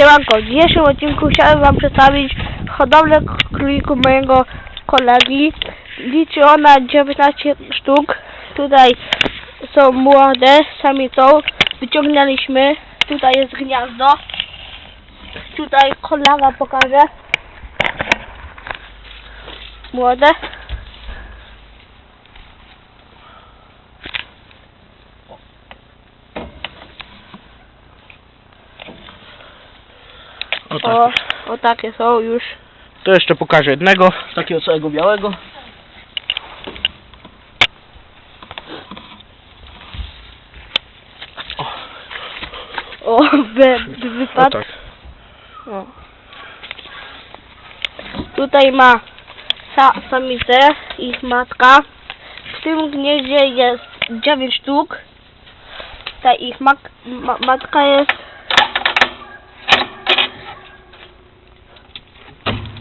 Siemanko, w dzisiejszym odcinku chciałem wam przedstawić hodowlę królików mojego kolegi. Liczy ona 19 sztuk. Tutaj są młode, samicą. Wyciągnęliśmy. Tutaj jest gniazdo. Tutaj kolega pokażę. Młode. O tak. O, o takie są już. To jeszcze pokażę jednego, takiego całego białego. O, wy, O wypadł. tak. O. Tutaj ma sa samicę, ich matka. W tym gnieździe jest 9 sztuk. Ta ich mak ma matka jest.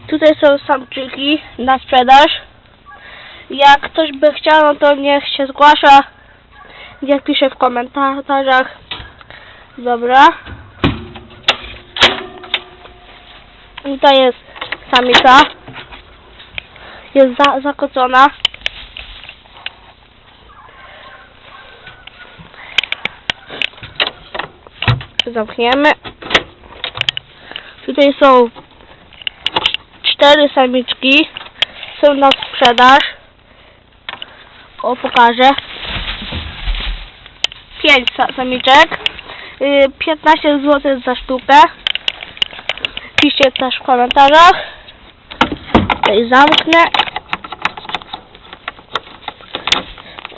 Tutaj są samczyki na sprzedaż. Jak ktoś by chciał, no to niech się zgłasza. Jak pisze w komentarzach. Dobra. Tutaj jest samica. Jest za, zakocona. Zamkniemy. Tutaj są cztery samiczki. Są na sprzedaż. O, pokażę. Pięć sa samiczek. Y, 15 zł za sztukę. Piszcie też w komentarzach. Tutaj zamknę.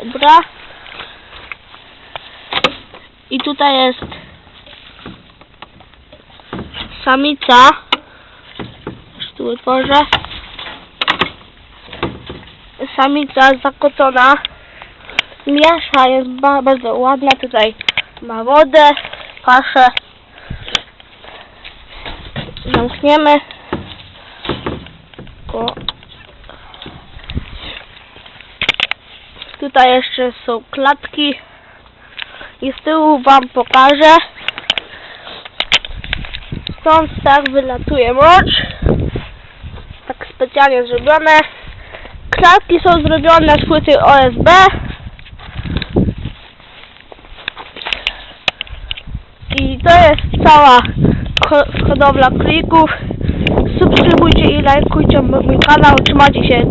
Dobra. I tutaj jest samica. Tu otworzę. Samica zakocona. Miasza jest ba bardzo ładna. Tutaj ma wodę, kaszę. Zamkniemy. O. Tutaj jeszcze są klatki. I z tyłu wam pokażę. Stąd tak wylatuje mocz. Specjalnie zrobione. Klatki są zrobione z płyty OSB. I to jest cała ho- hodowla królików. Subskrybujcie i lajkujcie mój kanał. Trzymajcie się.